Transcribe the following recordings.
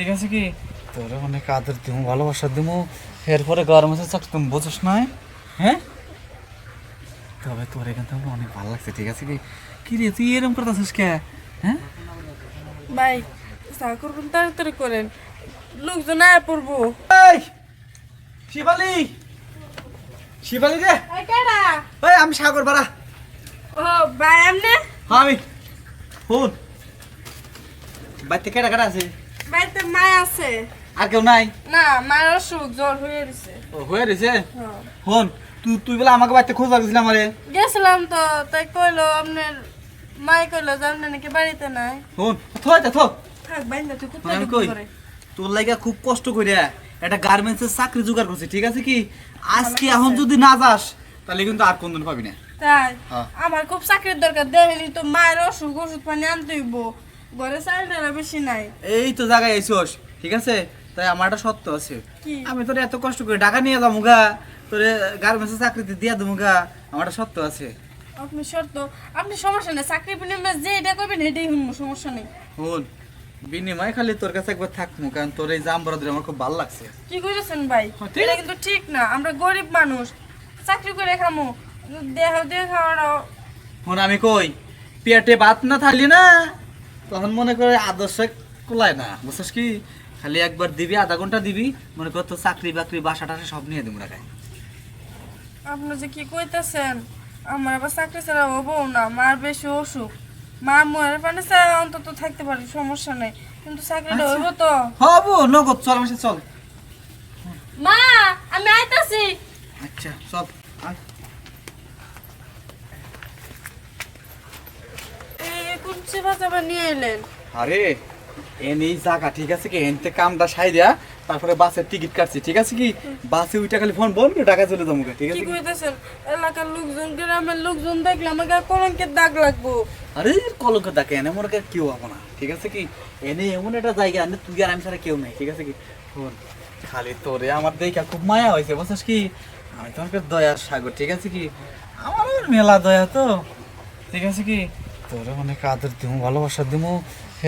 ঠিক আছে কি? তোরে অনেক আদর দিমু ভালোবাসা দিমু। এরপরে গরম আছে চাকরি তুমি বুঝোস না হ্যাঁ? তবে তোর এখান থেকে অনেক ভালো লাগছে ঠিক আছে কি? কি রে তুই এরকম করতেছিস কে? হ্যাঁ? ভাই চা করবেন তাড়াতাড়ি করেন। লোকজন আয় পড়ব। এই শিবালি! শিবালি রে! এই কেডা এই আমি সাগর বাড়া। ও ভাই এমনে? হ্যাঁ আমি। ফোন বাড়িতে কেটা কেটা আছে? বাড়িতে মায় আছে। আর কেউ নাই? না মায়ের অসুখ জ্বর হয়ে গেছে। ও হয়ে রয়েছে। ফোন তুই তুই বলে আমাকে বাড়িতে খোঁজ লাগছিলাম আরে গেছিলাম তো তাই কইলো আপনার মাই কইলো যে আপনি নাকি বাড়িতে নাই। ফোন থো এটা থো। থাক বাইন্দা তুই কোথায় করে তোর লাগা খুব কষ্ট করে একটা গার্মেন্টসের চাকরি জোগাড় করছি ঠিক আছে কি? আজকে এখন যদি না যাস তাহলে কিন্তু আর কোনদিন পাবি না। তাই হ্যাঁ। আমার খুব চাকরির দরকার দেখলি তো মায়ের অসুখ ওষুধ পানি আনতে ঘরে চাইলেরা বেশি নাই। এই তো জায়গায় আইসোস ঠিক আছে? তাই আমার একটা সত্য আছে। আমি তোর এত কষ্ট করে টাকা নিয়ে যাব গা তোর গার্মেন্টসের চাকরিতে দিয়ে দেবো গা আমার একটা সত্য আছে। আপনি শর্ত আপনি সমস্যা নেই চাকরি বিনিময়ে যে এটা করবেন এটাই শুনব সমস্যা নেই। শোন বিনিময় খালি তোর কাছে একবার থাকব কারণ তোর এই জাম বরাদ্দ আমার খুব ভালো লাগছে। কি করেছেন ভাই? হ্যাঁ, এটা কিন্তু ঠিক না আমরা গরিব মানুষ চাকরি করে খামো দেহ দেহ খাওয়াটাও ফোন আমি কই পেটে ভাত না থাকলি না তখন মনে করে আদর্শ কুলায় না। বুঝছিস কি? খালি একবার দিবি আধা ঘণ্টা দিবি মনে কর তোর চাকরি বাকরি বাসা টাসা সব নিয়ে দেবো রাখায় আপনি যে কি কইতাছেন? আমার আবার চাকরি ছাড়া হব না মার বেশি অসুখ। মার মরে পানি ছাড়া অন্তত থাকতে পারি সমস্যা নেই। কিন্তু চাকরিটা আচ্ছা। হইব তো? হব নগদ চল আমার চল। মা আমি আইতাছি। আচ্ছা চল আয়। কোন সেবা নিয়ে এলেন। আরে এন এই জায়গা ঠিক আছে কি? এনতে কামটা সাই দেয়া তারপরে বাসের টিকিট কাটছি ঠিক আছে কি? বাসে উইটা খালি ফোন বল টাকা চলে যাব ঠিক আছে কি? কইতাছেন? এলাকার লোকজন গ্রামের লোকজন দেখলে আমাকে কলঙ্কের দাগ লাগবো। আরে কলঙ্ক দেখে এনে করে কেউ হব না ঠিক আছে কি? এনে এমন একটা জায়গা আনে তুই আর আমি ছাড়া কেউ নাই ঠিক আছে কি? শোন খালি তোরে আমার দেখা খুব মায়া হয়েছে বুঝছিস কি? আমি তোমাকে দয়ার সাগর ঠিক আছে কি? আমার মেলা দয়া তো ঠিক আছে কি? তোরে অনেক আদর দিমু ভালোবাসা দিমু।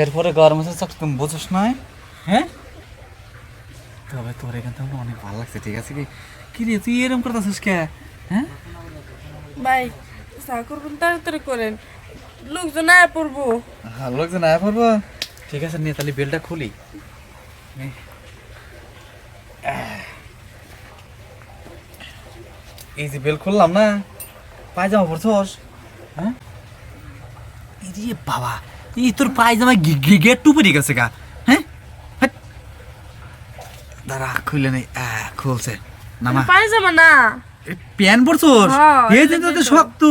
এরপরে গরম আছে চাকরি তুমি বুঝোস না হ্যাঁ? তবে তোর এখান থেকে অনেক ভালো লাগছে ঠিক আছে কি? কি রে তুই এরকম করতেছিস কে? হ্যাঁ? ভাই চা করবেন তাড়াতাড়ি করেন। লোকজন আয় পড়ব। হ্যাঁ লোকজন আয়া পড়ব? ঠিক আছে নিয়ে তাহলে বেলটা খুলি। এই যে বেল খুললাম না? পায়জামা পরছস? হ্যাঁ? যে বাবা এই তোর পায়জামা গেট টু পরে গেছে গা হ্যাঁ? হাট। দাঁড়া খুলে নেই খুলছে। না পায়জামা না। প্যান পরছস? হ্যাঁ, এই যে। শক্ত।